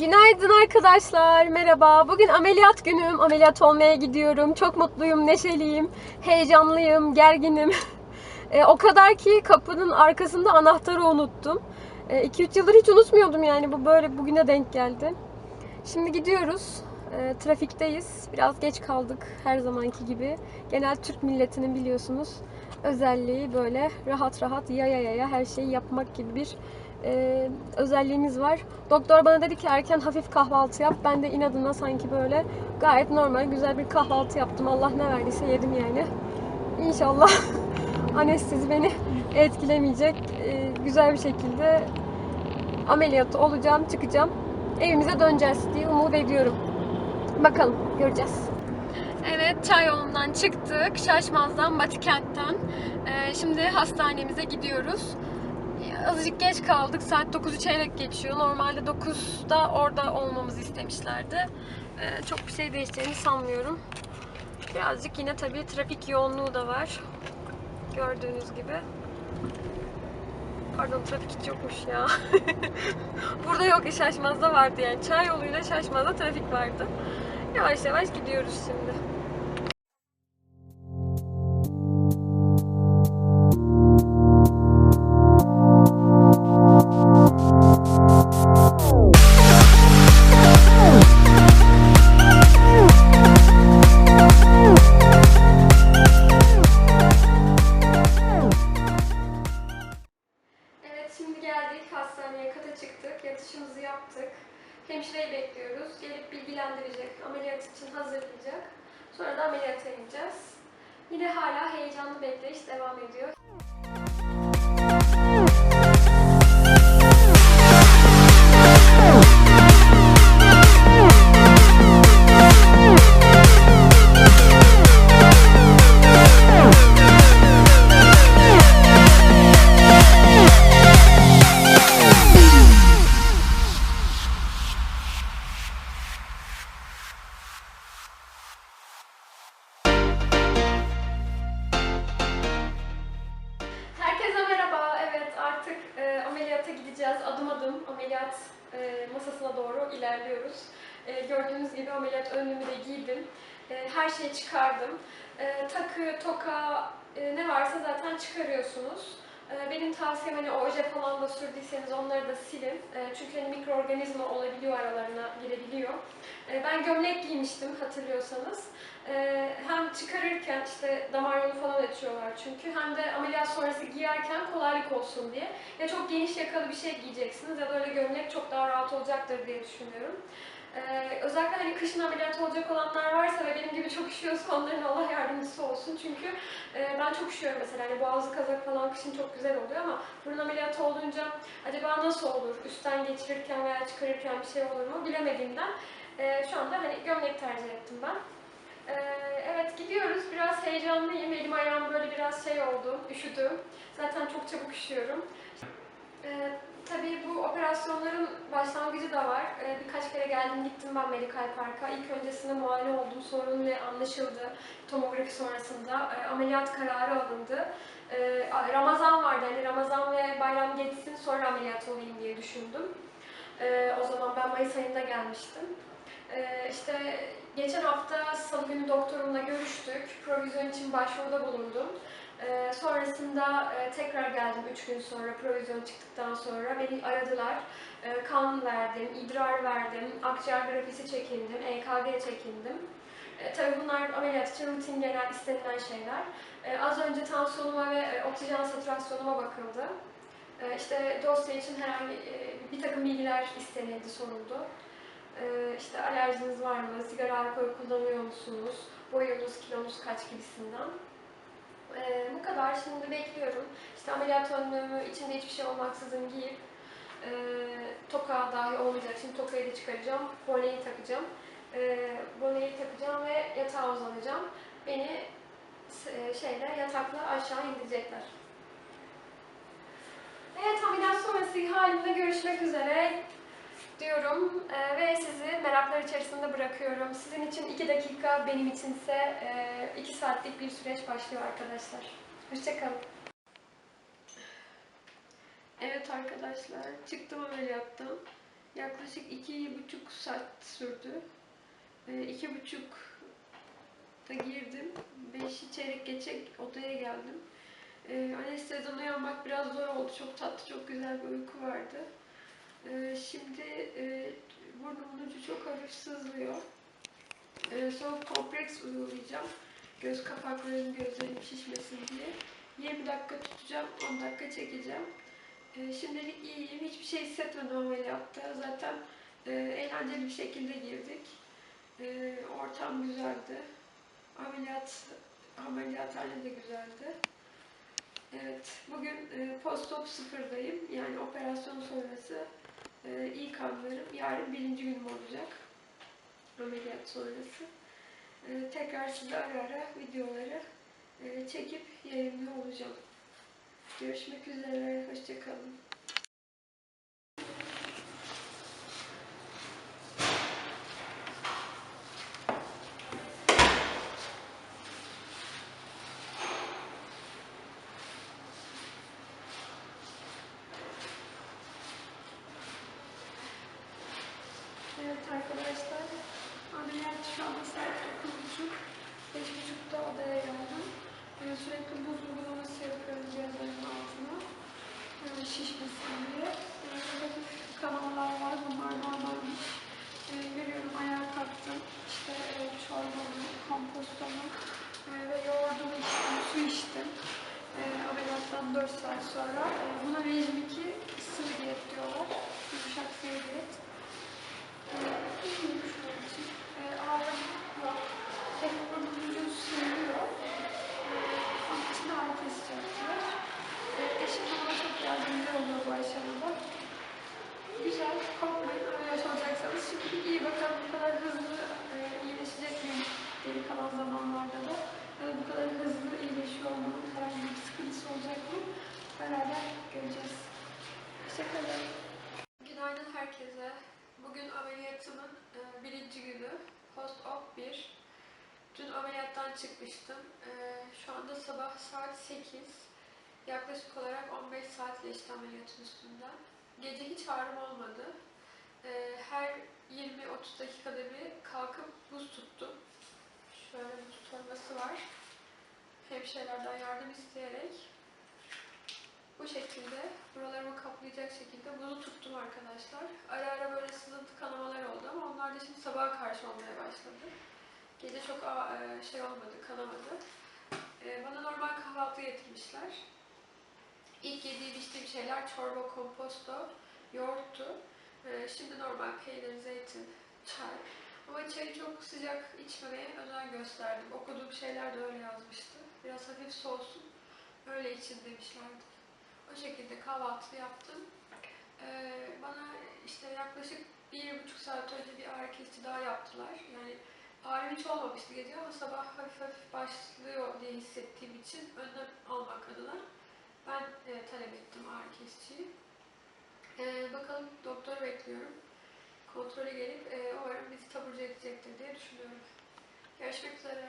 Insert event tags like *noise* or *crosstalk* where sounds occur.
Günaydın arkadaşlar. Merhaba. Bugün ameliyat günüm. Ameliyat olmaya gidiyorum. Çok mutluyum, neşeliyim, heyecanlıyım, gerginim. *laughs* E, o kadar ki kapının arkasında anahtarı unuttum. 2-3 yıldır hiç unutmuyordum yani. Bu böyle bugüne denk geldi. Şimdi gidiyoruz. E, trafikteyiz. Biraz geç kaldık her zamanki gibi. Genel Türk milletinin biliyorsunuz özelliği böyle rahat rahat yaya yaya her şeyi yapmak gibi bir e, özelliğimiz var. Doktor bana dedi ki erken hafif kahvaltı yap. Ben de inadına sanki böyle gayet normal güzel bir kahvaltı yaptım. Allah ne verdiyse yedim yani. İnşallah *laughs* anestezi beni etkilemeyecek. E, güzel bir şekilde ameliyatı olacağım, çıkacağım. Evimize döneceğiz diye umut ediyorum. Bakalım, göreceğiz. Evet, çay yolundan çıktık. Şaşmaz'dan, Batıkent'ten. Ee, şimdi hastanemize gidiyoruz. Azıcık geç kaldık. Saat 9'u çeyrek geçiyor. Normalde 9'da orada olmamızı istemişlerdi. Ee, çok bir şey değişeceğini sanmıyorum. Birazcık yine tabii trafik yoğunluğu da var. Gördüğünüz gibi. Pardon trafik hiç yokmuş ya. *laughs* Burada yok Şaşmaz'da vardı yani. Çay yoluyla Şaşmaz'da trafik vardı. Yavaş yavaş gidiyoruz şimdi. Ameliyata ineceğiz. Yine hala heyecanlı bekleyiş devam ediyor. Ameliyata gideceğiz. Adım adım ameliyat e, masasına doğru ilerliyoruz. E, gördüğünüz gibi ameliyat önlüğümü de giydim. E, her şeyi çıkardım. Takı, toka ne varsa zaten çıkarıyorsunuz. E, benim tavsiyem hani oje falan da sürdüyseniz onları da silin. E, çünkü hani mikroorganizma olabiliyor aralarına girebiliyor. E, ben gömlek giymiştim hatırlıyorsanız. Ee, hem çıkarırken işte damar yolu falan açıyorlar çünkü hem de ameliyat sonrası giyerken kolaylık olsun diye. Ya çok geniş yakalı bir şey giyeceksiniz ya da öyle gömlek çok daha rahat olacaktır diye düşünüyorum. Ee, özellikle hani kışın ameliyat olacak olanlar varsa ve benim gibi çok üşüyorsa onların Allah yardımcısı olsun. Çünkü e, ben çok üşüyorum mesela hani boğazlı kazak falan kışın çok güzel oluyor ama burun ameliyatı olunca acaba nasıl olur? Üstten geçirirken veya çıkarırken bir şey olur mu bilemediğimden e, şu anda hani gömlek tercih ettim ben. Ee, evet gidiyoruz. Biraz heyecanlıyım. Elim ayağım böyle biraz şey oldu. Üşüdüm. Zaten çok çabuk üşüyorum. Ee, tabii bu operasyonların başlangıcı da var. Ee, birkaç kere geldim gittim ben Medikal Park'a. İlk öncesinde muayene oldum. Sorun ne anlaşıldı. Tomografi sonrasında e, ameliyat kararı alındı. Ee, Ramazan vardı. Yani Ramazan ve bayram geçsin sonra ameliyat olayım diye düşündüm. Ee, o zaman ben Mayıs ayında gelmiştim. Ee, işte geçen hafta salı günü doktorumla görüştük. Provizyon için başvuruda bulundum. Ee, sonrasında e, tekrar geldim 3 gün sonra provizyon çıktıktan sonra. Beni aradılar. Ee, kan verdim, idrar verdim, akciğer grafisi çekindim, EKG çekindim. E, tabii bunlar ameliyat için rutin genel istenilen şeyler. E, az önce tansiyonuma ve e, oksijen satürasyonuma bakıldı. E, işte dosya için herhangi e, bir takım bilgiler istenildi, soruldu. Ee, işte alerjiniz var mı, sigara alkol kullanıyor musunuz, boyunuz, kilonuz kaç gibisinden. Ee, bu kadar. Şimdi bekliyorum. İşte ameliyat önlüğümü içinde hiçbir şey olmaksızın giyip e, toka dahi olmayacak. Şimdi tokayı da çıkaracağım. Boneyi takacağım. E, boneyi takacağım ve yatağa uzanacağım. Beni e, şeyle yatakla aşağı indirecekler. Evet ameliyat sonrası halinde görüşmek üzere diyorum Ee, ve sizi meraklar içerisinde bırakıyorum. Sizin için 2 dakika, benim içinse 2 saatlik bir süreç başlıyor arkadaşlar. Hoşçakalın. Evet arkadaşlar, çıktım ameliyattan. Yaklaşık iki buçuk saat sürdü. E, iki buçuk da girdim. Beşi çeyrek geçe odaya geldim. E, uyanmak biraz zor oldu. Çok tatlı, çok güzel bir uyku vardı. E, şimdi e, burnumun ucu çok hafif sızlıyor. E, soğuk kompreks uygulayacağım. Göz kapaklarım, gözlerim şişmesin diye. 20 dakika tutacağım, 10 dakika çekeceğim. E, şimdilik iyiyim, hiçbir şey hissetmedim ameliyatta. Zaten e, eğlenceli bir şekilde girdik. E, ortam güzeldi. Ameliyat, ameliyathane de güzeldi. Evet, bugün e, post-op sıfırdayım. Yani operasyon sonrası e, ilk anlarım. Yarın birinci günüm olacak. Ameliyat sonrası. E, tekrar size ara ara videoları e, çekip yayınlıyor olacağım. Görüşmek üzere, hoşçakalın. Evet arkadaşlar, ameliyat şu anda saat 9.30. 5.30'da odaya geldim. Ee, sürekli buz uygulaması yapıyorum cihazların altına. Ee, şişmesin diye. Ee, hafif kanamalar var, bunlar normalmiş. Ee, görüyorum ayağa kalktım. İşte e, çorbamı, kompostomu e, ve yoğurdumu içtim, su içtim. E, ameliyattan 4 saat sonra. E, buna rejim 2 sıvı diyet diyorlar. Yumuşak sıvı diyet. İyiyim şu an için. E, ağrım yok. Tek burnum ucum sığmıyor. E, onun için ağrı kesici yaptılar. E, eşim de bana çok yardımcı oluyor bu aşamada. Güzel, korkmayın ameliyat olacaksanız. Şimdi iyi bakalım bu kadar hızlı e, iyileşecek miyim geri kalan zamanlarda da. Ya da bu kadar hızlı iyileşiyor olmanın herhangi bir sıkıntısı olacak mı? Beraber göreceğiz. Hoşçakalın. Günaydın herkese. Bugün ameliyatımın e, birinci günü. Post-op 1. Dün ameliyattan çıkmıştım. E, şu anda sabah saat 8. Yaklaşık olarak 15 saat geçti ameliyatın üstünden. Gece hiç ağrım olmadı. E, her 20-30 dakikada bir kalkıp buz tuttum. Şöyle buz torbası var. Hemşirelerden yardım isteyerek bu şekilde buralarımı kaplayacak şekilde buzu tuttum arkadaşlar. Ara ara böyle sızıntı kanamalar oldu ama onlar da şimdi sabaha karşı olmaya başladı. Gece çok e, şey olmadı, kanamadı. E, Bana normal kahvaltı getirmişler. İlk yediğim içtiğim şeyler çorba, komposto, yoğurttu. E, Şimdi normal peynir, zeytin, çay. Ama çayı çok sıcak içmemeye özen gösterdim. Okuduğum şeyler de öyle yazmıştı. Biraz hafif soğusun, öyle için demişlerdi. Bu şekilde kahvaltı yaptım. Ee, bana işte yaklaşık bir buçuk saat önce bir ağrı kesici daha yaptılar. Yani ağrım hiç olmamıştı gece ama sabah hafif hafif başlıyor diye hissettiğim için önlem almak adına ben e, talep ettim ağrı kesiciyi. E, bakalım doktoru bekliyorum. Kontrole gelip e, umarım bizi taburcu edecektir diye düşünüyorum. Görüşmek üzere.